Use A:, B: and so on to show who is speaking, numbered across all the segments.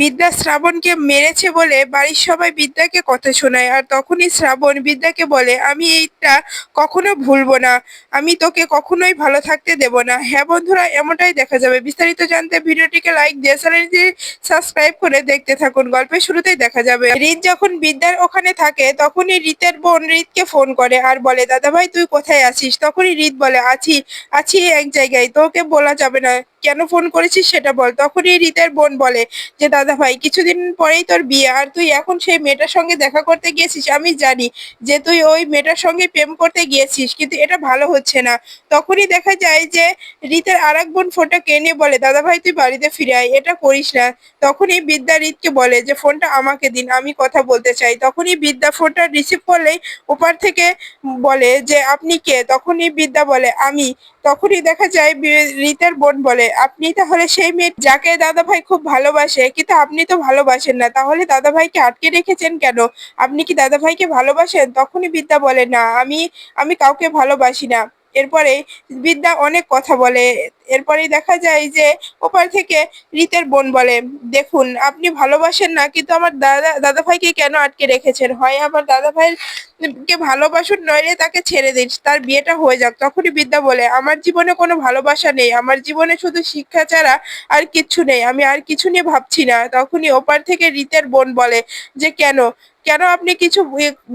A: বিদ্যা শ্রাবণকে মেরেছে বলে বাড়ির সবাই বিদ্যাকে কথা শোনায়, আর তখনই শ্রাবণ বিদ্যাকে বলে, আমি এইটা কখনো ভুলবো না, আমি তোকে কখনোই ভালো থাকতে দেব না। হ্যাঁ বন্ধুরা, এমনটাই দেখা যাবে। বিস্তারিত জানতে ভিডিওটিকে লাইক দিয়ে চ্যানেলটি সাবস্ক্রাইব করে দেখতে থাকুন। গল্পের শুরুতেই দেখা যাবে। রিত যখন বিদ্যার ওখানে থাকে, তখনই রিতের বোন রিতকে ফোন করে আর বলে দাদা ভাই তুই কোথায় আছিস? তখনই রিত বলে, আছি আছি এক জায়গায়, তোকে বলা যাবে না। কেন ফোন করেছিস সেটা বল। তখনই রিতের বোন বলে যে, দাদা ভাই, কিছুদিন পরেই তোর বিয়ে, আর তুই এখন সেই মেয়েটার সঙ্গে দেখা করতে গিয়েছিস? আমি জানি যে, তুই ওই মেয়েটার সঙ্গে প্রেম করতে গিয়েছিস, কিন্তু এটা ভালো হচ্ছে না। তখনই দেখা যায় যে, রিতের আর এক বোন ফোনটা কেনে বলে, দাদা ভাই, তুই বাড়িতে ফিরে আয়, এটা করিস না। তখনই বিদ্যা রিতকে বলে যে ফোনটা আমাকে দিন, আমি কথা বলতে চাই। তখনই বিদ্যা ফোনটা রিসিভ করলেই ওপার থেকে বলে যে, আপনি কে? তখনই বিদ্যা বলে, আমি। তখনই দেখা যায় রিতার বোন বলে, আপনি তাহলে সেই মেয়ে যাকে দাদা ভাই খুব ভালোবাসে, কিন্তু আপনি তো ভালোবাসেন না, তাহলে দাদা ভাইকে আটকে রেখেছেন কেন? আপনি কি দাদা ভাইকে ভালোবাসেন? তখনই বিদ্যা বলে, না, আমি আমি কাউকে ভালোবাসি না। এরপরে বিদ্যা অনেক কথা বলে। এরপরেই দেখা যায় যে, ওপার থেকে রিতের বোন বলে, দেখুন, আপনি ভালোবাসেন না, কিন্তু আমার দাদা দাদা ভাইকে কেন আটকে রেখেছেন? হয় আমার দাদা ভাই কে ভালোবাসুন, নইলে তাকে ছেড়ে দিন, তার বিয়েটা হয়ে যাক। তখনই বিদ্যা বলে, আমার জীবনে কোনো ভালোবাসা নেই, আমার জীবনে শুধু শিক্ষা ছাড়া আর কিচ্ছু নেই, আমি আর কিছু নিয়ে ভাবছি না। তখনই ওপার থেকে রিতের বোন বলে, যে কেন? কেন আপনি কিছু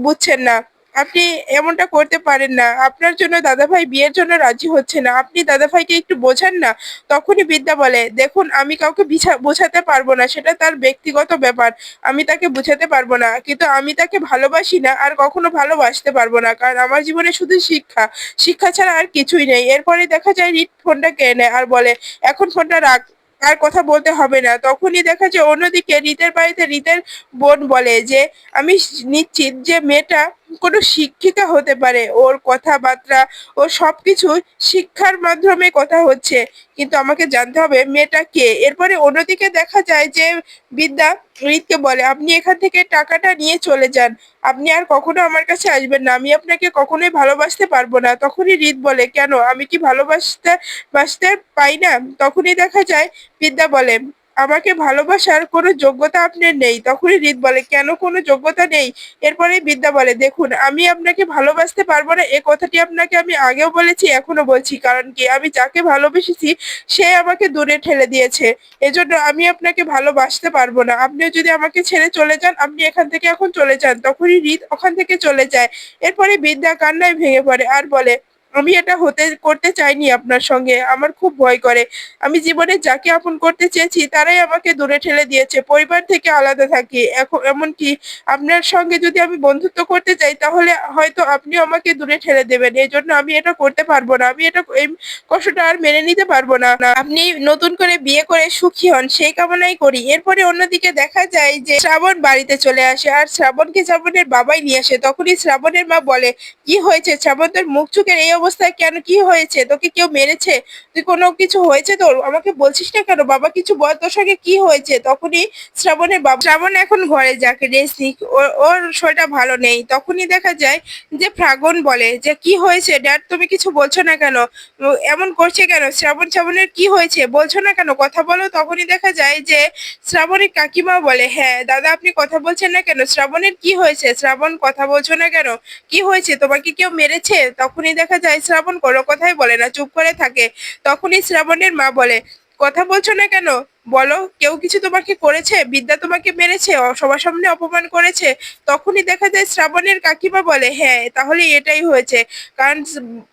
A: বুঝছেন না? আপনি এমনটা করতে পারেন না। আপনার জন্য দাদাভাই বিয়ের জন্য রাজি হচ্ছে না। আপনি দাদাভাইকে একটু বোঝান না। তখনই বিদ্যা বলে, দেখুন, আমি কাউকে বোঝাতে পারব না। সেটা তার ব্যক্তিগত ব্যাপার। আমি তাকে বোঝাতে পারব না। কিন্তু আমি তাকে ভালোবাসি না আর কখনো ভালোবাসতে পারব না। কারণ আমার জীবনে শুধু শিক্ষা। শিক্ষা ছাড়া আর কিছুই নেই। এরপরে দেখা যায়, রিট ফোনটা কেড়ে নেয় আর বলে, এখন ফোনটা রাখ। আর কথা বলতে হবে না। তখনই দেখা যায়, অন্যদিকে রিতের বাড়িতে রিতের বোন বলে যে, আমি নিশ্চিত যে মেয়েটা কোনো শিক্ষিকা হতে পারে। ওর কথাবার্তা ও সবকিছু শিক্ষার মাধ্যমে কথা হচ্ছে। কিন্তু আমাকে জানতে হবে, মেয়েটা কে? এরপরে অন্যদিকে দেখা যায় যে বিদ্যা রিতকে বলে, আপনি এখান থেকে টাকাটা নিয়ে চলে যান। আপনি আর কখনো আমার কাছে আসবেন না। আমি আপনাকে কখনোই ভালোবাসতে পারব না। তখনই রিত বলে, কেন? আমি কি ভালোবাসতে, বাসতে পাই না? তখনই দেখা যায় বিদ্যা বলে আমাকে ভালোবাসার কোনো যোগ্যতা আপনার নেই। তখনই রিত বলে, কেন কোনো যোগ্যতা নেই? এরপরে বিদ্যা বলে, দেখুন, আমি আপনাকে ভালোবাসতে পারব না। এ কথাটি আপনাকে আমি আগেও বলেছি এখনও বলছি। কারণ কি? আমি যাকে ভালোবেসেছি, সে আমাকে দূরে ঠেলে দিয়েছে। এজন্য আমি আপনাকে ভালোবাসতে পারব না। আপনিও যদি আমাকে ছেড়ে চলে যান, আপনি এখান থেকে এখন চলে যান। তখনই রিত ওখান থেকে চলে যায়। এরপরে বিদ্যা কান্নায় ভেঙে পড়ে আর বলে আমি এটা হতে, করতে চাইনি আপনার সঙ্গে। আমার খুব ভয় করে। আমি জীবনে যাকে আপন করতে চেয়েছি, তারাই আমাকে দূরে ঠেলে দিয়েছে। পরিবার থেকে আলাদা থাকি। এখন এমনকি আপনার সঙ্গে যদি আমি বন্ধুত্ব করতে চাই তাহলে হয়তো আপনিও আমাকে দূরে ঠেলে দেবেন। এই জন্য আমি এটা করতে পারব না। আমি এটা, এই কষ্টটা আর মেনে নিতে পারব না। আপনি নতুন করে বিয়ে করে সুখী হন, সেই কামনাই করি। এরপরে অন্যদিকে দেখা যায় যে, শ্রাবণ বাড়িতে চলে আসে। আর শ্রাবণকে শ্রাবণের বাবাই নিয়ে আসে, তখনই শ্রাবণের মা বলে, কি হয়েছে? শ্রাবণ তোর মুখ চোখের এই অবস্থায় কেন, কি হয়েছে? তোকে কেউ মেরেছে? তুই কোনো কিছু হয়েছে তোর? আমাকে বলছিস না কেন? বাবা কিছু বল, তোর সঙ্গে কি হয়েছে? তখনই শ্রাবণের বাবা, শ্রাবণ এখন ঘরে যাকে, রেস্ট নিক। ওর শরীরটা ভালো নেই। তখনই দেখা যায় যে ফ্রাগন বলে যে, কি হয়েছে? ড্যাড তুমি কিছু বলছো না কেন? এমন করছে কেন? শ্রাবণ, শ্রাবণের কি হয়েছে? বলছো না কেন? কথা বলো। তখনই দেখা যায় যে, শ্রাবণের কাকিমা বলে হ্যাঁ দাদা, আপনি কথা বলছেন না কেন? শ্রাবণের কি হয়েছে? শ্রাবণ, কথা বলছো না কেন? কি হয়েছে? তোমাকে কেউ মেরেছে? তখনই দেখা যায় শ্রাবণ কোনো কথাই বলে না, চুপ করে থাকে। তখনই শ্রাবণের মা বলে, কথা বলছো না কেন? বলো, কেউ কিছু তোমাকে করেছে? বিদ্যা তোমাকে মেরেছে? সবার সামনে অপমান করেছে? তখনই দেখা যায় শ্রাবণের কাকিমা বলে হ্যাঁ তাহলে এটাই হয়েছে। কারণ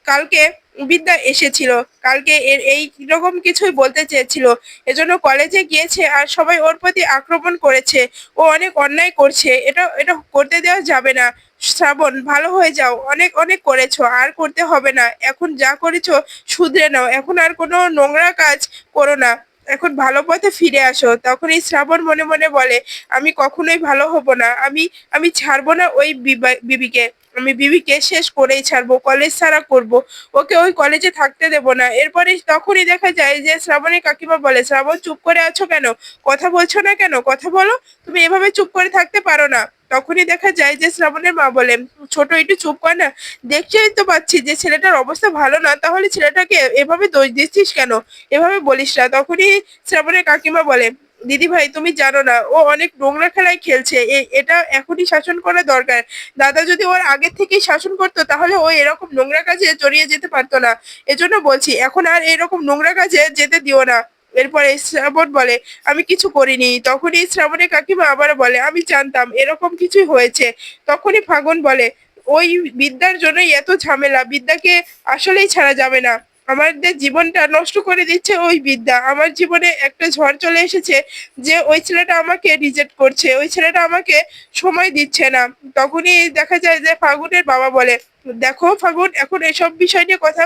A: কালকে বিদ্যা এসেছিল। কালকে এর, এই রকম কিছুই বলতে চেয়েছিল। এজন্য কলেজে গিয়েছে আর সবাই ওর প্রতি আক্রমণ করেছে। ও অনেক অন্যায় করছে। এটা এটা করতে দেওয়া যাবে না। শ্রাবণ, ভালো হয়ে যাও। অনেক অনেক করেছ, আর করতে হবে না। এখন যা করেছ, শুধরে নাও। এখন আর কোনো নোংরা কাজ করো না। এখন ভালো পথে ফিরে আসো। তখন এই শ্রাবণ মনে মনে বলে, আমি কখনোই ভালো হব না। আমি আমি ছাড়বো না ওই বিবা- বিবিকে। আমি বিবিকে শেষ করেই ছাড়বো, কলেজ ছাড়া করব। ওকে ওই কলেজে থাকতে দেব না। এরপরে তখনই দেখা যায় যে শ্রাবণের কাকিমা বলে, শ্রাবণ, চুপ করে আছো কেন? কথা বলছো না কেন? কথা বলো। তুমি এভাবে চুপ করে থাকতে পারো না। তখনই দেখা যায় যে শ্রাবণের মা বলে, ছোট, একটু চুপ কর না। দেখছেই তো পাচ্ছি যে ছেলেটার অবস্থা ভালো না, তাহলে ছেলেটাকে এভাবে দোষ দিচ্ছিস কেন? এভাবে বলিস না। তখনই শ্রাবণের কাকিমা বলে দিদি ভাই তুমি জানো না, ও অনেক নোংরা খেলায় খেলছে। এটা এখনই শাসন করা দরকার। দাদা যদি ওর আগে থেকেই শাসন করতো, তাহলে ও এরকম নোংরা কাজে জড়িয়ে যেতে পারতো না। এজন্য বলছি, এখন আর এরকম নোংরা কাজে যেতে দিও না। এরপরে শ্রাবণ বলে, আমি কিছু করিনি। তখনই শ্রাবণের কাকিমা আবার বলে, আমি জানতাম, এরকম কিছুই হয়েছে। তখনই ফাগুন বলে, ওই বিদ্যার জন্যই এত ঝামেলা, বিদ্যাকে আসলেই ছাড়া যাবে না। আমাদের জীবনটা নষ্ট করে দিচ্ছে ওই বিদ্যা। আমার জীবনে একটা ঝড় চলে এসেছে যে ওই ছেলেটা আমাকে রিজেক্ট করছে, ওই ছেলেটা আমাকে সময় দিচ্ছে না। তখনই দেখা যায় যে ফাগুনের বাবা বলে দেখো ফাগুন, এখন এসব বিষয় নিয়ে কথা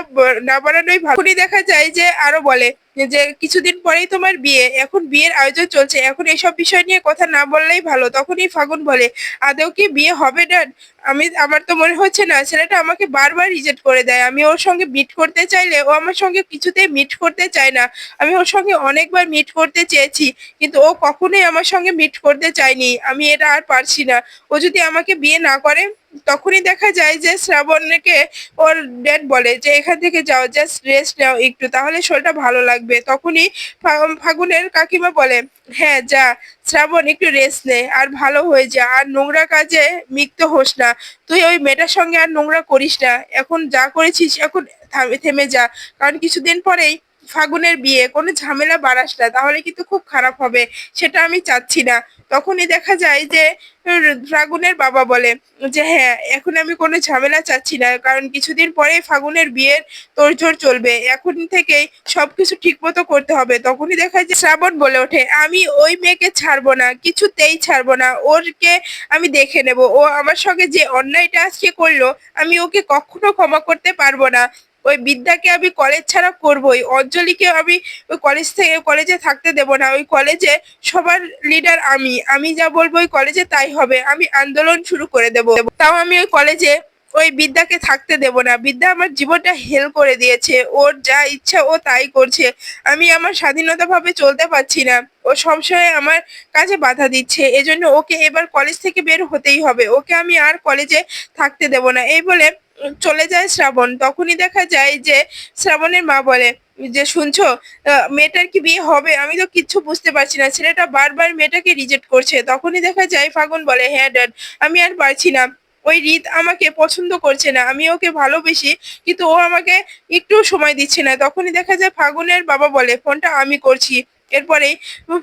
A: না বাড়ানোই ভালো। দেখা যায় যে আরও বলে যে কিছুদিন পরেই তোমার বিয়ে, এখন বিয়ের আয়োজন চলছে, এখন এসব বিষয় নিয়ে কথা না বললেই ভালো, তখনই ফাগুন বলে। আদৌ কি বিয়ে হবে না? আমি, আমার তো মনে হচ্ছে না, ছেলেটা আমাকে বারবার রিজেক্ট করে দেয়। আমি ওর সঙ্গে মিট করতে চাইলে ও আমার সঙ্গে কিছুতেই মিট করতে চায় না। আমি ওর সঙ্গে অনেকবার মিট করতে চেয়েছি, কিন্তু ও কখনোই আমার সঙ্গে মিট করতে চায়নি। আমি এটা আর পারছি না। ও যদি আমাকে বিয়ে না করে তখনই দেখা যায় যে শ্রাবণকে ওর ড্যাড বলে যে, এখান থেকে যাও জাস্ট রেস্ট নাও একটু, তাহলে শরীরটা ভালো লাগবে। তখনই ফাগুনের কাকিমা বলে হ্যাঁ যা, শ্রাবণ, একটু রেস্ট নে, আর ভালো হয়ে যা, আর নোংরা কাজে মিক্ত হোস না। তুই ওই মেয়েটার সঙ্গে আর নোংরা করিস না। এখন যা করেছিস, এখন থেমে যা। কারণ কিছুদিন পরেই ফাগুনের বিয়ে, কোনো ঝামেলা বাড়াস না, তাহলে কিন্তু খুব খারাপ হবে, সেটা আমি চাচ্ছি না। তখনই দেখা যায় যে ফাগুনের বাবা বলে যে হ্যাঁ এখন আমি কোনো ঝামেলা চাচ্ছি না, কারণ কিছুদিন পরে ফাগুনের বিয়ের তোড়জোড় চলবে, এখন থেকেই সবকিছু ঠিক মতো করতে হবে। তখনই দেখা যায় শ্রাবণ বলে ওঠে, আমি ওই মেয়েকে ছাড়বো না, কিছুতেই ছাড়বো না, ওরকে আমি দেখে নেব, ও আমার সঙ্গে যে অন্যায়টা আজকে করল, আমি ওকে কখনো ক্ষমা করতে পারব না। ওই বিদ্যাকে আমি কলেজ ছাড়া করবোই, অঞ্জলিকে আমি ওই কলেজ থেকে কলেজে থাকতে দেব না, ওই কলেজে সবার লিডার আমি আমি যা বলব ওই কলেজে তাই হবে, আমি আন্দোলন শুরু করে দেব। তাও আমি ওই কলেজে ওই বিদ্যাকে থাকতে দেব না, বিদ্যা আমার জীবনটা হেল করে দিয়েছে, ওর যা ইচ্ছা ও তাই করছে, আমি আমার স্বাধীনতা ভাবে চলতে পারছি না, ও সবসময় আমার কাজে বাধা দিচ্ছে, এজন্য ওকে এবার কলেজ থেকে বের হতেই হবে, ওকে আমি আর কলেজে থাকতে দেব না, এই বলে চলে যায় শ্রাবণ, তখনই দেখা যায় যে শ্রাবণের মা বলে যে, শুনছো মেয়েটার কি বিয়ে হবে? আমি তো কিচ্ছু বুঝতে পারছি না। ছেলেটা বারবার মেয়েটাকে রিজেক্ট করছে। তখনই দেখা যায় ফাগুন বলে হ্যাঁ ড্যাড আমি আর পারছি না। ওই রীত আমাকে পছন্দ করছে না। আমি ওকে ভালোবেসি, কিন্তু ও আমাকে একটু সময় দিচ্ছে না। তখনই দেখা যায় ফাগুনের বাবা বলে, ফোনটা আমি করছি। এরপরেই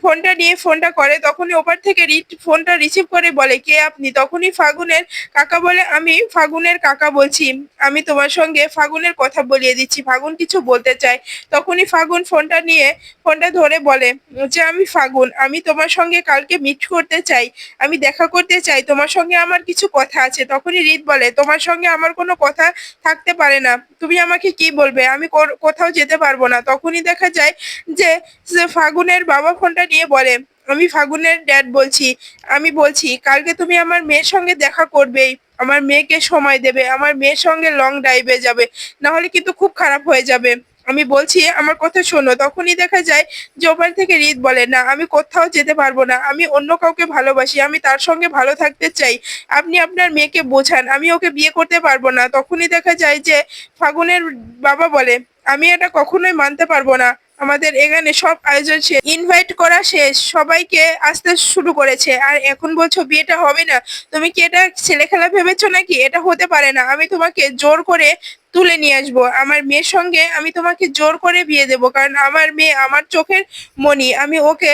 A: ফোনটা নিয়ে ফোনটা করে, তখনই ওপার থেকে ফোনটা রিসিভ করে বলে, কে আপনি? তখনই ফাগুনের কাকা বলে, আমি ফাগুনের কাকা বলছি। আমি তোমার সঙ্গে ফাগুনের কথা বলিয়ে দিচ্ছি। ফাগুন কিছু বলতে চায়। তখনই ফাগুন ফোনটা নিয়ে, ফোনটা ধরে বলে, যে আমি ফাগুন, আমি তোমার সঙ্গে কালকে মিট করতে চাই। আমি দেখা করতে চাই। তোমার সঙ্গে আমার কিছু কথা আছে। তখনই রিত বলে, তোমার সঙ্গে আমার কোনো কথা থাকতে পারে না। তুমি আমাকে কি বলবে? আমি কোথাও যেতে পারব না। তখনই দেখা যায় যে যে ফাগুনের বাবা ফোনটা নিয়ে বলে, আমি ফাগুনের ড্যাড বলছি। আমি বলছি, কালকে তুমি আমার মেয়ের সঙ্গে দেখা করবেই। আমার মেয়েকে সময় দেবে। আমার মেয়ের সঙ্গে লং ড্রাইভে যাবে। না হলে কিন্তু খুব খারাপ হয়ে যাবে। আমি বলছি, আমার কথা শোনো। তখনই দেখা যায় যে ওপার থেকে রিত বলে, না, আমি কোথাও যেতে পারব না। আমি অন্য কাউকে ভালোবাসি। আমি তার সঙ্গে ভালো থাকতে চাই। আপনি আপনার মেয়েকে বোঝান। আমি ওকে বিয়ে করতে পারব না। তখনই দেখা যায় যে ফাগুনের বাবা বলে, আমি এটা কখনোই মানতে পারব না। আমাদের এখানে সব আয়োজন শেষ। ইনভাইট করা শেষ। সবাইকে আসতে শুরু করেছে। আর এখন বলছো, বিয়েটা হবে না। তুমি কি এটা ছেলে খেলা ভেবেছো নাকি? এটা হতে পারে না। আমি তোমাকে জোর করে তুলে নিয়ে আসব। আমার মেয়ের সঙ্গে আমি তোমাকে জোর করে বিয়ে দেবো। কারণ আমার মেয়ে আমার চোখের মনি আমি ওকে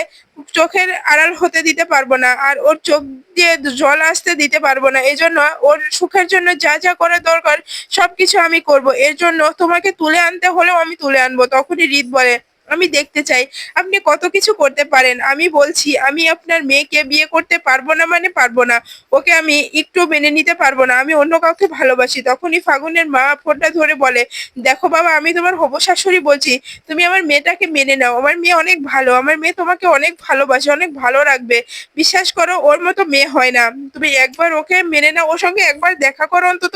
A: চোখের আড়াল হতে দিতে পারব না। আর ওর চোখ দিয়ে জল আসতে দিতে পারব না। এই জন্য ওর সুখের জন্য যা যা করা দরকার, সবকিছু আমি করব। এর জন্য তোমাকে তুলে আনতে হলেও আমি তুলে আনব। তখনই রিত বলে আমি দেখতে চাই। আপনি কত কিছু করতে পারেন। আমি বলছি, আমি আপনার মেয়েকে বিয়ে করতে পারব না মানে পারব না। ওকে আমি একটু মেনে নিতে পারব না। আমি অন্য কাউকে ভালোবাসি। তখনই ফাগুনের মা ফোনটা ধরে বলে, দেখো বাবা, আমি তোমার হবু শাশুড়ি বলছি। তুমি আমার মেয়েটাকে মেনে নাও। আমার মেয়ে অনেক ভালো। আমার মেয়ে তোমাকে অনেক ভালোবাসে, অনেক ভালো রাখবে। বিশ্বাস করো, ওর মতো মেয়ে হয় না। তুমি একবার ওকে মেনে নাও। ওর সঙ্গে একবার দেখা করো অন্তত।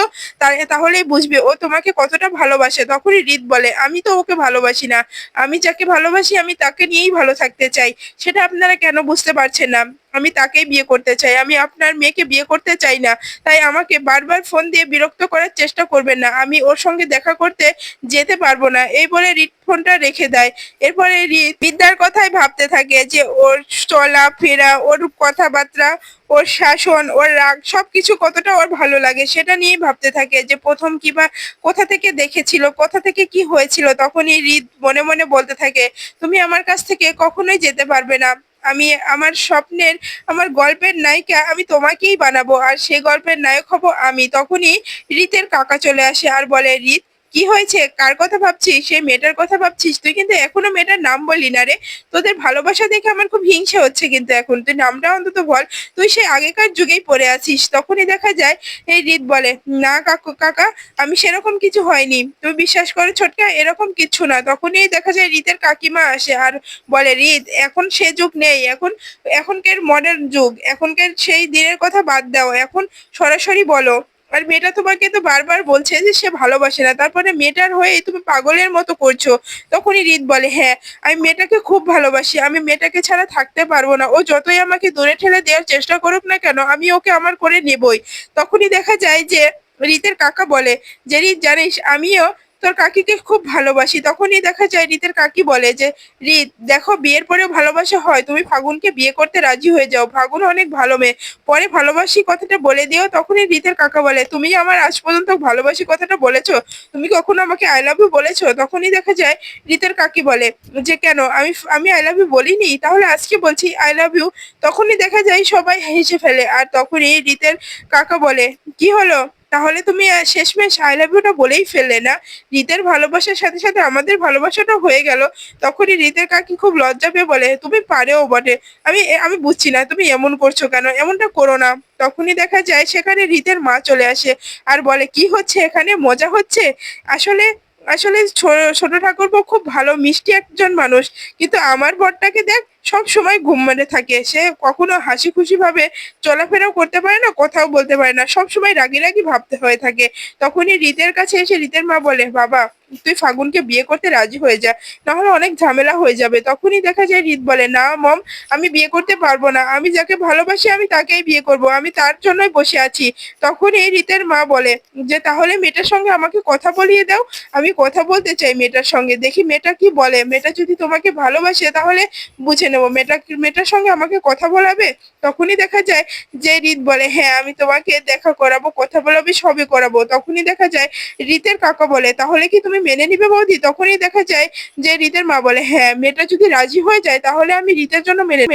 A: তাহলেই বুঝবে। ও তোমাকে কতটা ভালোবাসে। তখনই রিত বলে, আমি তো ওকে ভালোবাসি না। আমি যাকে ভালোবাসি, আমি তাকে নিয়েই ভালো থাকতে চাই। সেটা আপনারা কেন বুঝতে পারছেন না? আমি তাকেই বিয়ে করতে চাই। আমি আপনার মেয়েকে বিয়ে করতে চাই না। তাই আমাকে বারবার ফোন দিয়ে বিরক্ত করার চেষ্টা করবেন না। আমি ওর সঙ্গে দেখা করতে যেতে পারব না। এই বলে রিট ফোনটা রেখে দেয়। এরপরে বিদ্যার কথাই ভাবতে থাকে যে ওর চলা, ফেরা, ওর কথাবার্তা, ওর শাসন, ওর রাগ, সবকিছু কতটা ওর ভালো লাগে সেটা নিয়ে ভাবতে থাকে যে প্রথম কিবা কোথা থেকে দেখেছিল, কোথা থেকে কি হয়েছিল, তখনই হৃদ মনে মনে বলতে থাকে, তুমি আমার কাছ থেকে কখনোই যেতে পারবে না। আমি আমার স্বপ্নের, আমার গল্পের নায়িকা, আমি তোমাকেই বানাবো। আর সেই গল্পের নায়ক হব আমি। তখনই রীতের কাকা চলে আসে আর বলে, রীত কি হয়েছে? কার কথা ভাবছিস? সেই মেয়েটার কথা ভাবছিস? তুই কিন্তু এখনও মেয়েটার নাম বললি না রে। তোদের ভালোবাসা দেখে আমার খুব হিংসা হচ্ছে কিন্তু এখন। তুই নামটা অন্তত বল। তুই সেই আগেকার যুগেই পড়ে আছিস। তখনই দেখা যায়, এই রীত বলে, না কাকু, কাকা, আমি সেরকম কিছু হয়নি। তুমি বিশ্বাস করো ছোটকা, এরকম কিচ্ছু না। তখনই দেখা যায় রীতের কাকিমা আসে আর বলে, রীত, এখন সে যুগ নেই। এখন, এখনকার মডার্ন যুগ। এখনকার সেই দিনের কথা বাদ দাও। এখন সরাসরি বলো। আর মেয়েটা তোমাকে তো বারবার বলছে যে সে ভালোবাসে না। তারপরে মেয়েটার হয়ে তুমি পাগলের মতো করছ। তখনই রিত বলে হ্যাঁ আমি মেয়েটাকে খুব ভালোবাসি। আমি মেয়েটাকে ছাড়া থাকতে পারব না। ও যতই আমাকে দূরে ঠেলে দেওয়ার চেষ্টা করুক না কেন, আমি ওকে আমার করে নেবই। তখনই দেখা যায় যে রিতের কাকা বলে, যে রিত, জানিস, আমিও তোর কাকিকে খুব ভালোবাসি। তখনই দেখা যায় রীতের কাকি বলে যে, রীত, দেখো বিয়ের পরেও ভালোবাসা হয়। তুমি ফাগুনকে বিয়ে করতে রাজি হয়ে যাও। ফাগুন অনেক ভালো মেয়ে। পরে ভালোবাসি কথাটা বলে দিও। তখনই রীতের কাকা বলে, তুমি আমার আজ পর্যন্ত ভালোবাসি কথাটা বলেছ? তুমি কখনো আমাকে আই লাভ ইউ বলেছ? তখনই দেখা যায় রীতের কাকি বলে, যে কেন? আমি আমি আই লাভ ইউ বলিনি? তাহলে আজকে বলছি আই লাভ ইউ তখনই দেখা যায় সবাই হেসে ফেলে। আর তখনই রীতের কাকা বলে, কি হলো? তাহলে তুমি শেষমেশ আই লাভ ইউটা বলেই ফেললে না? রীতের ভালোবাসার সাথে সাথে আমাদের ভালোবাসাটা হয়ে গেল। তখনই রীতের কাকি খুব লজ্জা পেয়ে বলে, তুমি পারেও বটে। আমি আমি বুঝছি না, তুমি এমন করছ কেন? এমনটা করো না। তখনই দেখা যায় সেখানে রীতের মা চলে আসে আর বলে, কি হচ্ছে এখানে? মজা হচ্ছে? আসলে আসলে ছোট ঠাকুরপো খুব ভালো, মিষ্টি একজন মানুষ। কিন্তু আমার বরটাকে দেখ সব সময় ঘুম মেরে থাকে। সে কখনো হাসি খুশি ভাবে চলাফেরাও করতে পারে না, কথাও বলতে পারে না। সব সময় রাগি রাগি ভাবতে হয়ে থাকে। তখনই রিতের কাছে এসে রিতের মা বলে, বাবা তুই ফাগুনকে বিয়ে করতে রাজি হয়ে যা, নাহলে অনেক ঝামেলা হয়ে যাবে। তখনই দেখা যায় রীত বলে, না মম, আমি বিয়ে করতে পারব না। আমি যাকে ভালোবাসি আমি তাকেই বিয়ে করব। আমি তার জন্যই বসে আছি। তখনই রীতের মা বলে, যে তাহলে মেয়েটার সঙ্গে আমাকে কথা বলিয়ে দাও। আমি কথা বলতে চাই মেয়েটার সঙ্গে। দেখি মেয়েটা কি বলে। মেয়েটা যদি তোমাকে ভালোবাসে তাহলে বুঝে নেব। মেয়েটা মেয়েটার সঙ্গে আমাকে কথা বলাবে? তখনই দেখা যায় যে রীত বলে হ্যাঁ আমি তোমাকে দেখা করাবো, কথা বলাবে, সবই করাবো। তখনই দেখা যায় রীতের কাকা বলে, তাহলে কি তুমি মেনে নিবে বৌদি? তখনই দেখা যায় যে রীতের মা বলে হ্যাঁ মেয়েটা যদি রাজি হয়ে যায়, তাহলে আমি রীতের জন্য মেনে